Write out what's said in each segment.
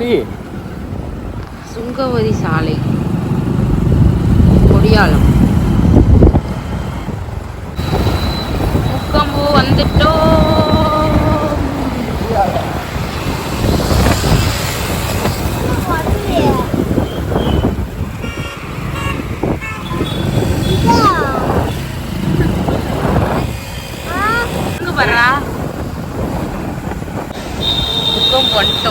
எப்படி? சுங்கவரி சாலை. கொடியாளம். முக்கம்பு வந்துட்டோம் இங்க வர்றா முக்கம் வந்துட்டோம் இப்ப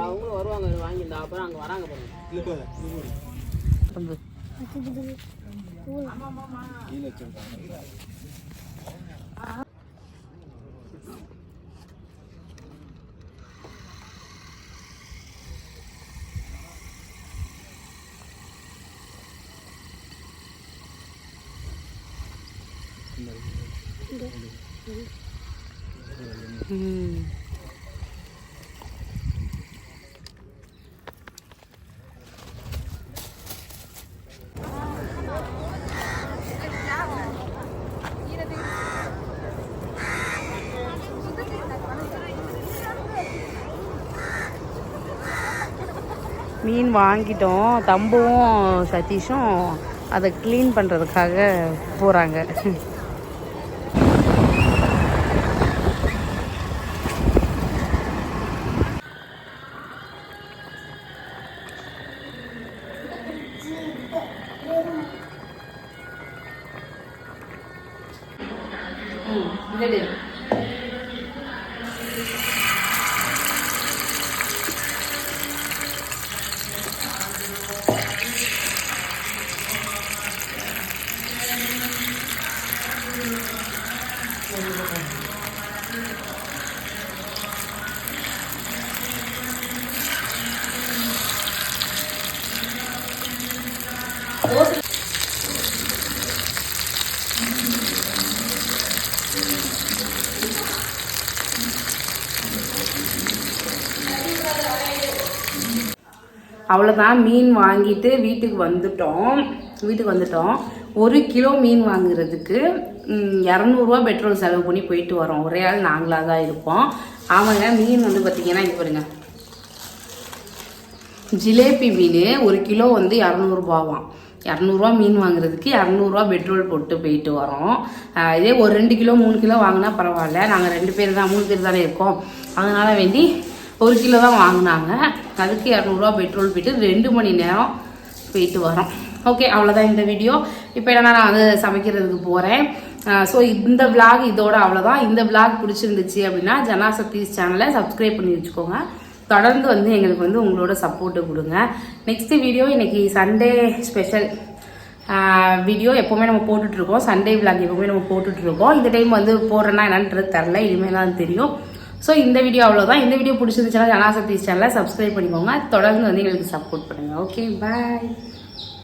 அவங்களும் வருவாங்க வாங்கி இந்த அப்புறம் அங்கே வராங்க பாருங்க ரொம்ப மீன் வாங்கிட்டோம் தம்புவும் சதீஷும் அதை க்ளீன் பண்ணுறதுக்காக போகிறாங்க Dile bien. Thank you. அவ்வளோதான் மீன் வாங்கிட்டு வீட்டுக்கு வந்துட்டோம். வீட்டுக்கு வந்துட்டோம். ஒரு கிலோ மீன் வாங்குறதுக்கு இரநூறுவா பெட்ரோல் செலவு பண்ணி போயிட்டு வரோம். ஒரே ஆள் நாங்களாக தான் இருப்போம். அவங்க மீன் வந்து பார்த்தீங்கன்னா இங்க பாருங்க. ஜிலேபி மீன் ஒரு கிலோ வந்து இரநூறுபாவாம். இரநூறுவா மீன் வாங்குறதுக்கு இரநூறுவா பெட்ரோல் போட்டு போயிட்டு வரோம். இதே ஒரு ரெண்டு கிலோ மூணு கிலோ வாங்கினா பரவாயில்ல. நாங்கள் ரெண்டு பேர் தான் மூணு பேர் தானே இருக்கோம். அதனால வேண்டி ஒரு கிலோ தான் வாங்கினாங்க. அதுக்கு இரநூறுவா பெட்ரோல் போயிட்டு ரெண்டு மணி நேரம் போயிட்டு வரோம். ஓகே அவ்வளோதான் இந்த வீடியோ. இப்போ என்னென்னா நான் வந்து சமைக்கிறதுக்கு போகிறேன் ஸோ இந்த விளாக் இதோட அவ்வளோதான் இந்த விளாக் பிடிச்சிருந்துச்சு அப்படின்னா ஜனா சதீஷ் சேனலை சப்ஸ்கிரைப் பண்ணி வச்சுக்கோங்க. தொடர்ந்து வந்து எங்களுக்கு வந்து உங்களோட சப்போர்ட்டு கொடுங்க. நெக்ஸ்ட்டு வீடியோ இன்னைக்கு சண்டே ஸ்பெஷல் வீடியோ எப்போவுமே நம்ம போட்டுட்ருக்கோம் சண்டே விளாக் எப்போவுமே நம்ம போட்டுட்ருக்கோம் இந்த டைம் வந்து போடுறேன்னா என்னன்றது தெரில இனிமேல் தான் தெரியும். ஸோ இந்த வீடியோ அவ்வளோதான் இந்த வீடியோ பிடிச்சிருந்துச்சுன்னா ஜனா சதீஷ் சேனலை சப்ஸ்கிரைப் பண்ணிக்கோங்க. தொடர்ந்து வந்து எங்களுக்கு சப்போர்ட் பண்ணுங்கள் ஓகே பாய்